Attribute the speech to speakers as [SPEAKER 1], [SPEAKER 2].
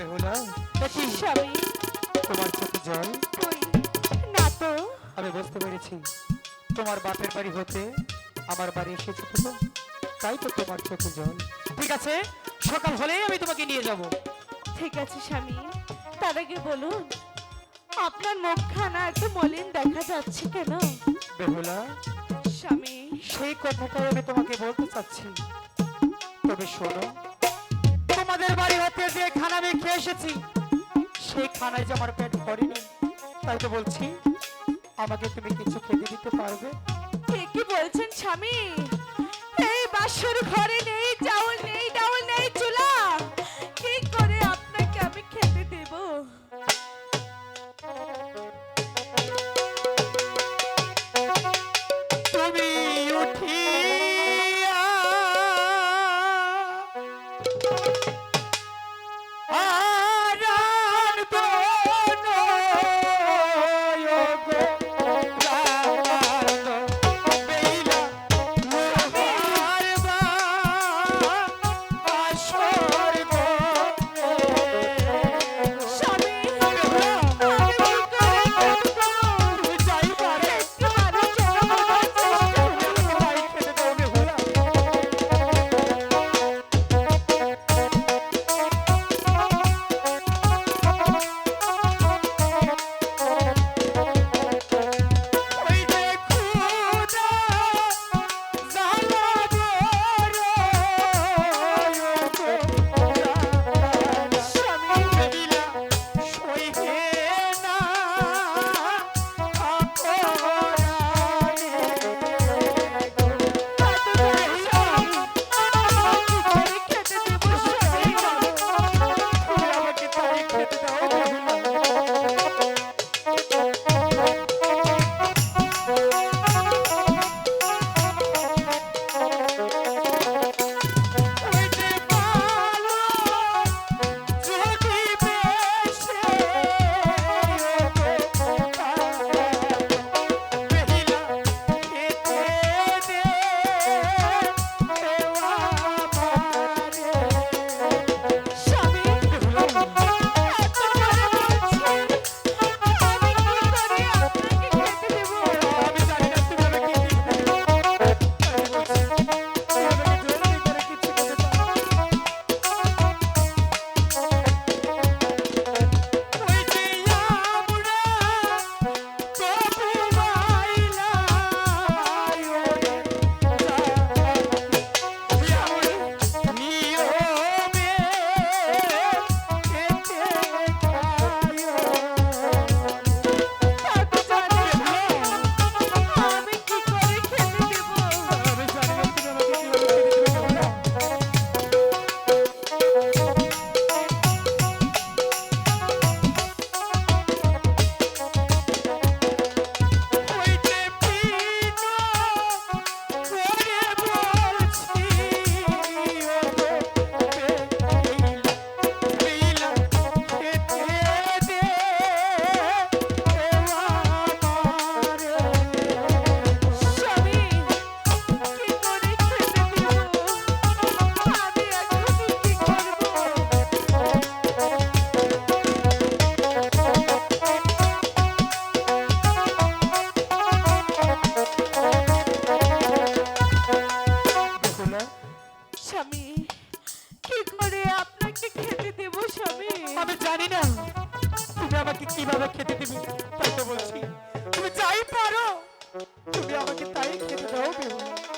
[SPEAKER 1] বেহুলা দেখি
[SPEAKER 2] স্বামী
[SPEAKER 1] তোমার চোখে জল
[SPEAKER 2] না তো।
[SPEAKER 1] আমি বুঝতে পেরেছি। তোমার বাপের বাড়ি হতে আমার বাড়ি এসেছে তো তাই তো তোমার চোখে জল ঠিক আছে সকাল হলেই আমি তোমাকে নিয়ে যাব।
[SPEAKER 2] ঠিক আছে স্বামী। তার আগে বলুন আপনার মুখখানা একটু মলিন দেখা যাচ্ছে কেন?
[SPEAKER 1] বেহুলা
[SPEAKER 2] স্বামী।
[SPEAKER 1] সেই কথাটাই আমি তোমাকে বলতে চাচ্ছি। তবে শোনো তোমাদের বাড়ি হতে যে খানা আমি খেয়ে এসেছি সেই খানায় যে আমার পেট ভরেনি তাই তো বলছি আমাকে তুমি কিছু খেতে দিতে পারবে?
[SPEAKER 2] ঠিকই বলছেন স্বামী। এই বাসর ঘরে নেই চাউল নেই ডাউল নেই চুলা। কি করে আপনাকে আমি খেতে দেব?
[SPEAKER 1] তুমি উঠিয়া আমি? জানি না। তুমি আমাকে কীভাবে খেতে দিবি, তাই তো বলছি। তুমি যাই পারো। তুমি আমাকে তাই খেতে দাও, বেহুলা।